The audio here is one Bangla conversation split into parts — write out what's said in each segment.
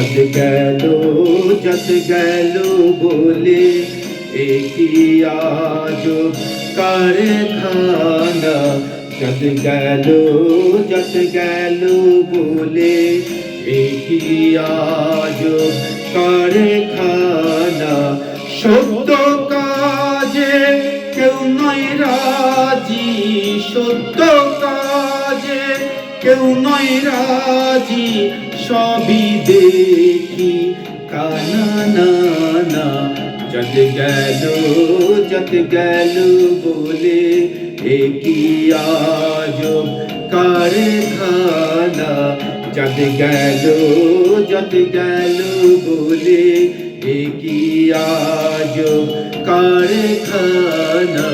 যত গেল যত গেল বলে একই আজ কারখানা যত গেল যত গেল বলে একই আজ কারখানা সত্য কাজে কেউ নয় রাজি সত্য কেউ নয় রাজি, সবই দেখি। কানা, না যত গেল যত গেল বলে একই আজ কারখানা। যত গেল যত গেল বলে একই আজ কারখানা।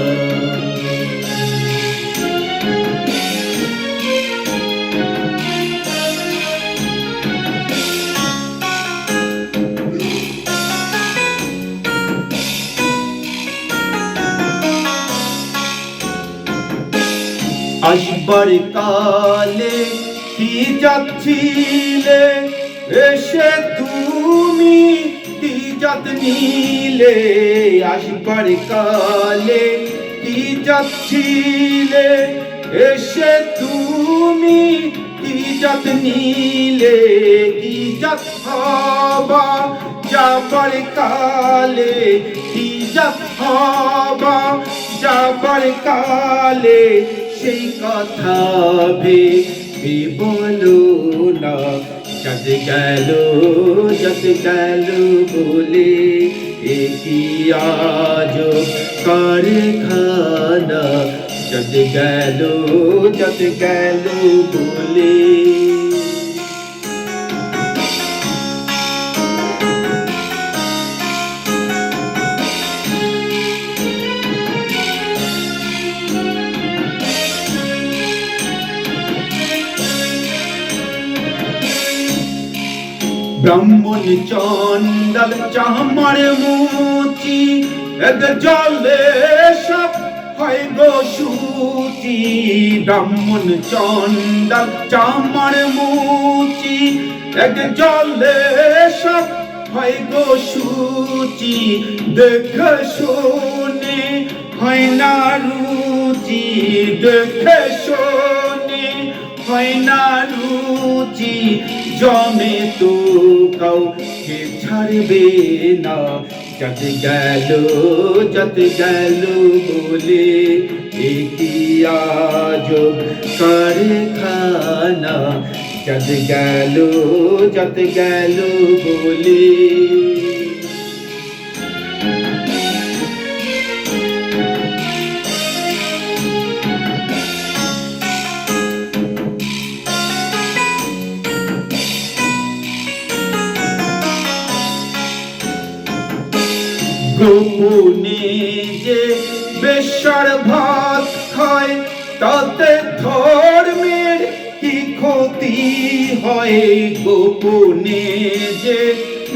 আসবার কালে কি যাচ্ছিলে? এসে তুমি কি যাত নিলে? আসবার কালে কি যাচ্ছিলে? এসে তুমি কি যাত নিলে? কি যাত হবা? যাবার কালে কি যাত হবা? যাবার কালে সেই কথা ভেবে বলো না? যত গেল যত গেল বলে একই আজ কারখানা? যত গেল যত গেল বলে। ব্রাহ্মণ চন্ডাল চামার মুচি, এক জলে সব হয় গো সুচি। ব্রাহ্মণ চন্ডাল চামার মুচি, এক জলে সব হয় গো সুচি। দেখে শুনে হয় না রুচি, দেখে শুনে হয় না রুচি। জমে তো কাউকে ছাড়বে না। যত গেল যত গেল বলে আজ কারখানা। যত গেল যত গেল বলে গোপনে যে বেশার ভাত খায় তাতে ধর্মের কি ক্ষতি হয়? গোপনে যে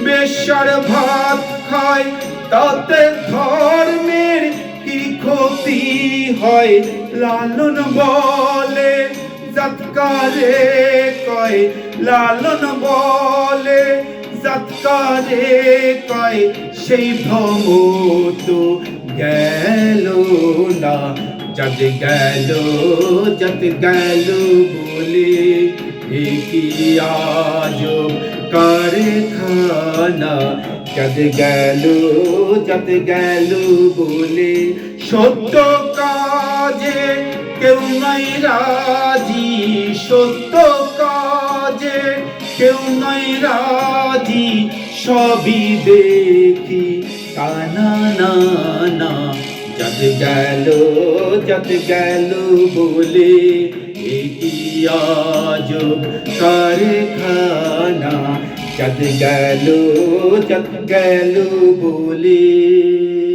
বেশার ভাত খায় তাতে ধর্মের কি ক্ষতি হয়? লালন বলে জাতকারে কয়, লালন বলে সৎকারে কয়, সেই ভ্রম তো গেল না। যত গেল যত গেল বলে একই আজ কারখানা। যত গেল যত গেল বলে সত্য কাজে কেউ নাই রাজি। সত্য কেউ নাই রাজি সবই দেখি কানা, না না, যত গেল যত গেল বলে একই আজ কারখানা। যত গেল যত গেল বলে।